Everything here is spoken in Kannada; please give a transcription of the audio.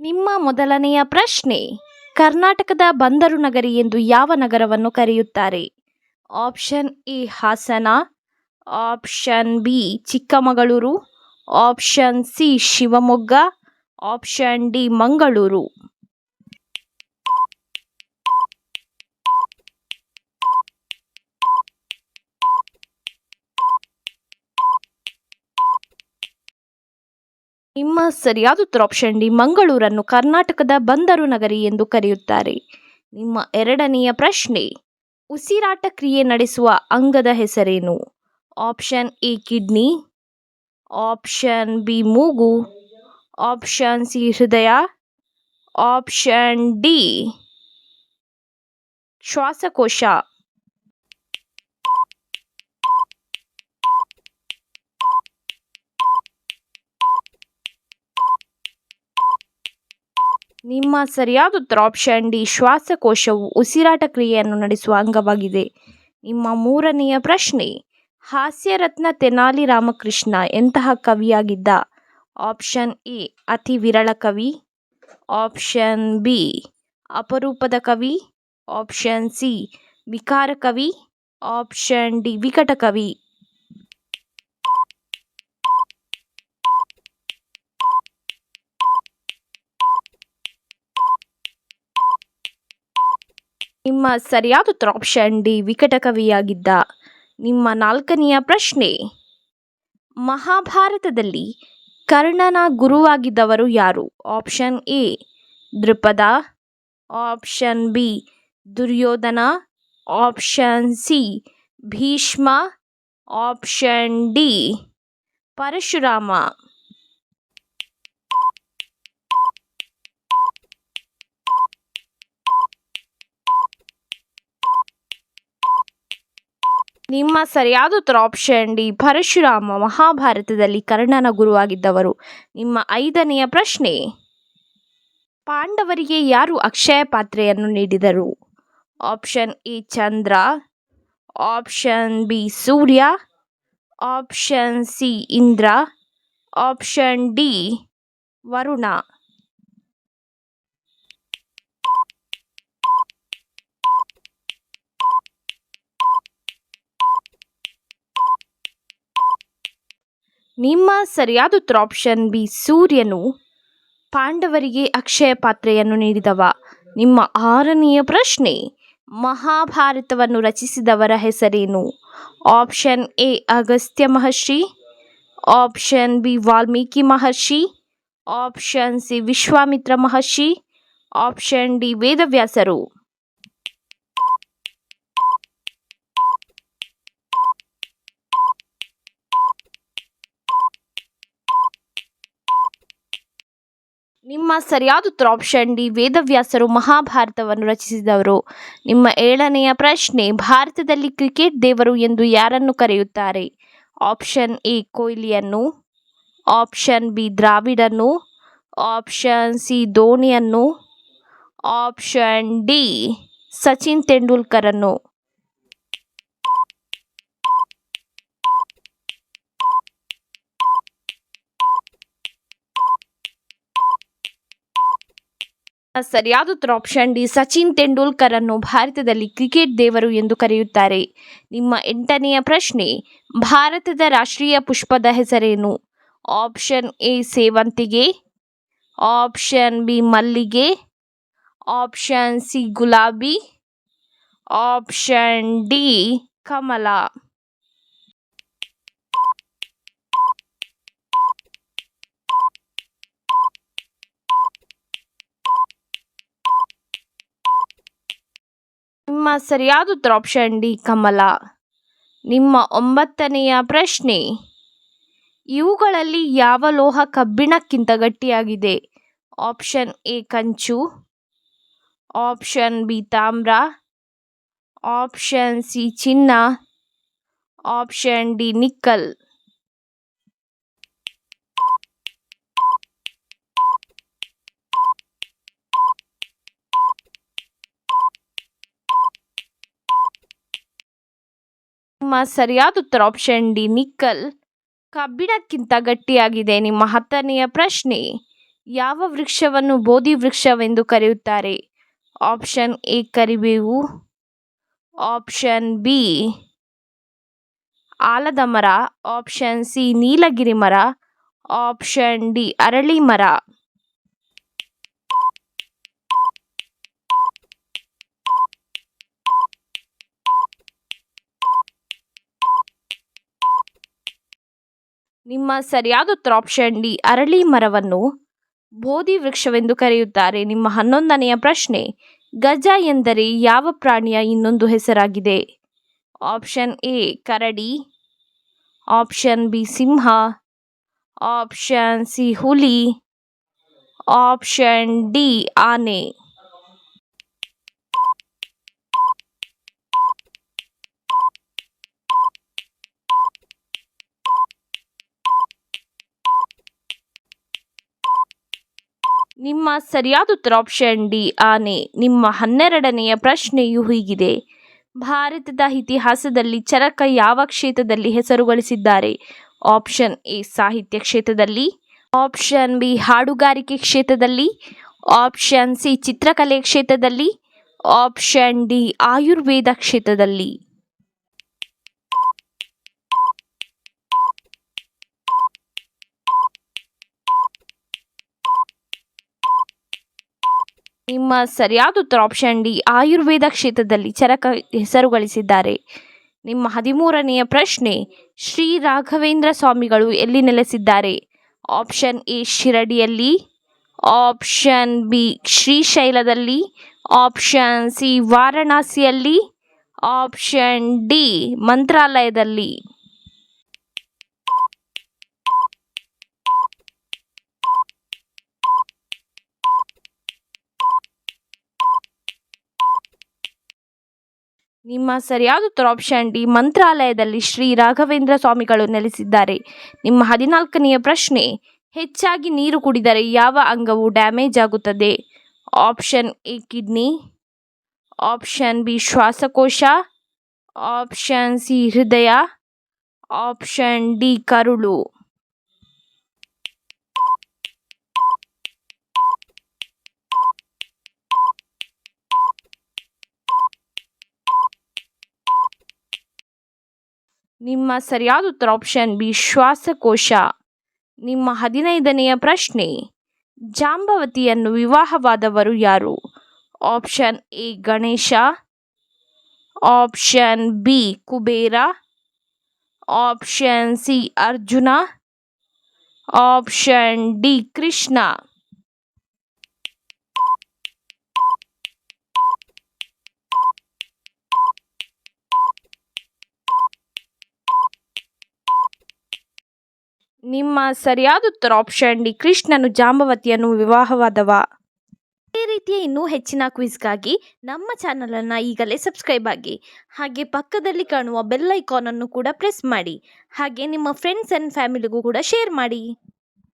ನಿಮ್ಮ ಮೊದಲನೆಯ ಪ್ರಶ್ನೆ, ಕರ್ನಾಟಕದ ಬಂದರು ನಗರಿ ಎಂದು ಯಾವ ನಗರವನ್ನು ಕರೆಯುತ್ತಾರೆ? Option A, Hassan. Option B, Chikkamagaluru. Option C, Shivamogga. Option D, Mangaluru. ನಿಮ್ಮ ಸರಿಯಾದ ಉತ್ತರ ಆಪ್ಷನ್ ಡಿ ಮಂಗಳೂರನ್ನು ಕರ್ನಾಟಕದ ಬಂದರು ನಗರಿ ಎಂದು ಕರೆಯುತ್ತಾರೆ. ನಿಮ್ಮ ಎರಡನೆಯ ಪ್ರಶ್ನೆ, ಉಸಿರಾಟ ಕ್ರಿಯೆ ನಡೆಸುವ ಅಂಗದ ಹೆಸರೇನು? Option A kidney option B ಮೂಗು. ಆಪ್ಷನ್ ಸಿ ಹೃದಯ. ಆಪ್ಷನ್ ಡಿ ಶ್ವಾಸಕೋಶ. ನಿಮ್ಮ ಸರಿಯಾದ ಉತ್ತರ ಆಪ್ಷನ್ ಡಿ ಶ್ವಾಸಕೋಶವು ಉಸಿರಾಟ ಕ್ರಿಯೆಯನ್ನು ನಡೆಸುವ ಅಂಗವಾಗಿದೆ. ನಿಮ್ಮ ಮೂರನೆಯ ಪ್ರಶ್ನೆ, ಹಾಸ್ಯರತ್ನ ತೆನಾಲಿ ರಾಮಕೃಷ್ಣ ಎಂತಹ ಕವಿಯಾಗಿದ್ದ? ಆಪ್ಷನ್ ಎ ಅತಿ ವಿರಳ ಕವಿ. ಆಪ್ಷನ್ ಬಿ ಅಪರೂಪದ ಕವಿ. ಆಪ್ಷನ್ ಸಿ ವಿಕಾರ ಕವಿ. ಆಪ್ಷನ್ ಡಿ ವಿಕಟ ಕವಿ. ನಿಮ್ಮ ಸರಿಯಾದ ಉತ್ತರ ಆಪ್ಷನ್ ಡಿ ವಿಕಟ ಕವಿಯಾಗಿದ್ದ ನಿಮ್ಮ ನಾಲ್ಕನೆಯ ಪ್ರಶ್ನೆ, ಮಹಾಭಾರತದಲ್ಲಿ ಕರ್ಣನ ಗುರುವಾಗಿದ್ದವರು ಯಾರು? Option A Drupada. Option B Duryodhana. Option C Bhishma. Option D Parashurama. ನಿಮ್ಮ ಸರಿಯಾದ ಉತ್ತರ ಆಪ್ಷನ್ ಡಿ, ಪರಶುರಾಮ ಮಹಾಭಾರತದಲ್ಲಿ ಕರ್ಣನ ಗುರುವಾಗಿದ್ದವರು. ನಿಮ್ಮ ಐದನೆಯ ಪ್ರಶ್ನೆ. ಪಾಂಡವರಿಗೆ ಯಾರು ಅಕ್ಷಯ ಪಾತ್ರೆಯನ್ನು ನೀಡಿದರು? Option A, Chandra. Option B, Surya. Option C, Indra. Option D, Varuna. ನಿಮ್ಮ ಸರಿಯಾದ ಉತ್ತರ ಆಪ್ಷನ್ ಬಿ ಸೂರ್ಯನು ಪಾಂಡವರಿಗೆ ಅಕ್ಷಯ ಪಾತ್ರೆಯನ್ನು ನೀಡಿದವ. ನಿಮ್ಮ ಆರನೆಯ ಪ್ರಶ್ನೆ, ಮಹಾಭಾರತವನ್ನು ರಚಿಸಿದವರ ಹೆಸರೇನು? Option A Agastya Maharshi. Option B Valmiki Maharshi. Option C Vishwamitra Maharshi. Option D ವೇದವ್ಯಾಸರು. ನಿಮ್ಮ ಸರಿಯಾದ ಉತ್ತರ ಆಪ್ಷನ್ ಡಿ ವೇದವ್ಯಾಸರು ಮಹಾಭಾರತವನ್ನು ರಚಿಸಿದವರು. ನಿಮ್ಮ ಏಳನೆಯ ಪ್ರಶ್ನೆ, ಭಾರತದಲ್ಲಿ ಕ್ರಿಕೆಟ್ ದೇವರು ಎಂದು ಯಾರನ್ನು ಕರೆಯುತ್ತಾರೆ? ಆಪ್ಷನ್ ಎ ಕೊಹ್ಲಿಯನ್ನು. ಆಪ್ಷನ್ ಬಿ ದ್ರಾವಿಡನ್ನು. ಆಪ್ಷನ್ ಸಿ ಧೋನಿಯನ್ನು. ಆಪ್ಷನ್ ಡಿ ಸಚಿನ್ ತೆಂಡೂಲ್ಕರನ್ನು. ಸರಿಯಾದ ಉತ್ತರ ಆಪ್ಷನ್ ಡಿ ಸಚಿನ್ ತೆಂಡೂಲ್ಕರ್ ಅನ್ನು ಭಾರತದಲ್ಲಿ ಕ್ರಿಕೆಟ್ ದೇವರು ಎಂದು ಕರೆಯುತ್ತಾರೆ. ನಿಮ್ಮ ಎಂಟನೆಯ ಪ್ರಶ್ನೆ, ಭಾರತದ ರಾಷ್ಟ್ರೀಯ ಪುಷ್ಪದ ಹೆಸರೇನು? ಆಪ್ಷನ್ ಎ ಸೇವಂತಿಗೆ ಆಪ್ಷನ್ ಬಿ ಮಲ್ಲಿಗೆ ಆಪ್ಷನ್ ಸಿ ಗುಲಾಬಿ ಆಪ್ಷನ್ ಡಿ ಕಮಲ. ಸರಿಯಾದ ಆಪ್ಷನ್ ಡಿ ಕಮಲ. ನಿಮ್ಮ ಒಂಬತ್ತನೆಯ ಪ್ರಶ್ನೆ. ಇವುಗಳಲ್ಲಿ ಯಾವ ಲೋಹ ಕಬ್ಬಿಣಕ್ಕಿಂತ ಗಟ್ಟಿಯಾಗಿದೆ? ಆಪ್ಷನ್ ಎ ಕಂಚು. ಆಪ್ಷನ್ ಬಿ ತಾಮ್ರ. ಆಪ್ಷನ್ ಸಿ ಚಿನ್ನ. Option D nickel. ನಿಮ್ಮ ಸರಿಯಾದ ಉತ್ತರ ಆಪ್ಷನ್ ಡಿ ನಿಕ್ಕಲ್ ಕಬ್ಬಿಣಕ್ಕಿಂತ ಗಟ್ಟಿಯಾಗಿದೆ ನಿಮ್ಮ ಹತ್ತನೆಯ ಪ್ರಶ್ನೆ. ಯಾವ ವೃಕ್ಷವನ್ನು ಬೋಧಿ ವೃಕ್ಷವೆಂದು ಕರೆಯುತ್ತಾರೆ? ಆಪ್ಷನ್ ಎ ಕರಿಬೇವು. ಆಪ್ಷನ್ ಬಿ ಆಲದ ಮರ. ಆಪ್ಷನ್ ಸಿ ನೀಲಗಿರಿ ಮರ. ಆಪ್ಷನ್ ಡಿ ಅರಳಿ ಮರ. ನಿಮ್ಮ ಸರಿಯಾದ ಉತ್ತರ ಆಪ್ಷನ್ ಡಿ ಅರಳಿ ಮರವನ್ನು ಬೋಧಿ ವೃಕ್ಷವೆಂದು ಕರೆಯುತ್ತಾರೆ. ನಿಮ್ಮ ಹನ್ನೊಂದನೆಯ ಪ್ರಶ್ನೆ, ಗಜ ಎಂದರೆ ಯಾವ ಪ್ರಾಣಿಯ ಇನ್ನೊಂದು ಹೆಸರಾಗಿದೆ? ಆಪ್ಷನ್ ಎ ಕರಡಿ. ಆಪ್ಷನ್ ಬಿ ಸಿಂಹ. ಆಪ್ಷನ್ ಸಿ ಹುಲಿ. ಆಪ್ಷನ್ ಡಿ ಆನೆ. ನಿಮ್ಮ ಸರಿಯಾದ ಉತ್ತರ ಆಪ್ಷನ್ ಡಿ ಆನೆ. ನಿಮ್ಮ ಹನ್ನೆರಡನೆಯ ಪ್ರಶ್ನೆಯು ಹೀಗಿದೆ. ಭಾರತದ ಇತಿಹಾಸದಲ್ಲಿ ಚರಕ ಯಾವ ಕ್ಷೇತ್ರದಲ್ಲಿ ಹೆಸರುಗಳಿಸಿದ್ದಾರೆ? ಆಪ್ಷನ್ ಎ ಸಾಹಿತ್ಯ ಕ್ಷೇತ್ರದಲ್ಲಿ. ಆಪ್ಷನ್ ಬಿ ಹಾಡುಗಾರಿಕೆ ಕ್ಷೇತ್ರದಲ್ಲಿ. ಆಪ್ಷನ್ ಸಿ ಚಿತ್ರಕಲೆ ಕ್ಷೇತ್ರದಲ್ಲಿ. ಆಪ್ಷನ್ ಡಿ ಆಯುರ್ವೇದ ಕ್ಷೇತ್ರದಲ್ಲಿ. ನಿಮ್ಮ ಸರಿಯಾದ ಉತ್ತರ ಆಪ್ಷನ್ ಡಿ ಆಯುರ್ವೇದ ಕ್ಷೇತ್ರದಲ್ಲಿ ಚರಕ ಹೆಸರು ಗಳಿಸಿದ್ದಾರೆ. ನಿಮ್ಮ ಹದಿಮೂರನೆಯ ಪ್ರಶ್ನೆ, ಶ್ರೀ ರಾಘವೇಂದ್ರ ಸ್ವಾಮಿಗಳು ಎಲ್ಲಿ ನೆಲೆಸಿದ್ದಾರೆ? ಆಪ್ಷನ್ ಎ ಶಿರಡಿಯಲ್ಲಿ ಆಪ್ಷನ್ ಬಿ ಶ್ರೀಶೈಲದಲ್ಲಿ ಆಪ್ಷನ್ ಸಿ ವಾರಣಾಸಿಯಲ್ಲಿ ಆಪ್ಷನ್ ಡಿ ಮಂತ್ರಾಲಯದಲ್ಲಿ. ನಿಮ್ಮ ಸರಿಯಾದ ಉತ್ತರ ಆಪ್ಷನ್ ಡಿ ಮಂತ್ರಾಲಯದಲ್ಲಿ ಶ್ರೀ ರಾಘವೇಂದ್ರ ಸ್ವಾಮಿಗಳು ನೆಲೆಸಿದ್ದಾರೆ. ನಿಮ್ಮ ಹದಿನಾಲ್ಕನೆಯ ಪ್ರಶ್ನೆ, ಹೆಚ್ಚಾಗಿ ನೀರು ಕುಡಿದರೆ ಯಾವ ಅಂಗವು ಡ್ಯಾಮೇಜ್ ಆಗುತ್ತದೆ? Option A kidney option B ಶ್ವಾಸಕೋಶ. ಆಪ್ಷನ್ ಸಿ ಹೃದಯ. ಆಪ್ಷನ್ ಡಿ ಕರುಳು. ನಿಮ್ಮ ಸರಿಯಾದ ಉತ್ತರ ಆಪ್ಷನ್ ಬಿ ಶ್ವಾಸಕೋಶ. ನಿಮ್ಮ ಹದಿನೈದನೆಯ ಪ್ರಶ್ನೆ, ಜಾಂಬವತಿಯನ್ನು ವಿವಾಹವಾದವರು ಯಾರು? Option A Ganesha. Option B Kubera. Option C Arjuna. Option D Krishna. ನಿಮ್ಮ ಸರಿಯಾದ ಉತ್ತರ ಆಪ್ಷನ್ ಡಿ, ಕೃಷ್ಣನು ಜಾಂಬವತಿಯನ್ನು ವಿವಾಹವಾದವ. ಇದೇ ರೀತಿಯ ಇನ್ನೂ ಹೆಚ್ಚಿನ ಕ್ವಿಜ್ಗಾಗಿ ನಮ್ಮ ಚಾನಲನ್ನು ಈಗಲೇ ಸಬ್ಸ್ಕ್ರೈಬ್ ಆಗಿ. ಹಾಗೆ ಪಕ್ಕದಲ್ಲಿ ಕಾಣುವ ಬೆಲ್ ಐಕಾನನ್ನು ಕೂಡ ಪ್ರೆಸ್ ಮಾಡಿ. ಹಾಗೆ ನಿಮ್ಮ ಫ್ರೆಂಡ್ಸ್ ಆ್ಯಂಡ್ ಫ್ಯಾಮಿಲಿಗೂ ಕೂಡ ಶೇರ್ ಮಾಡಿ.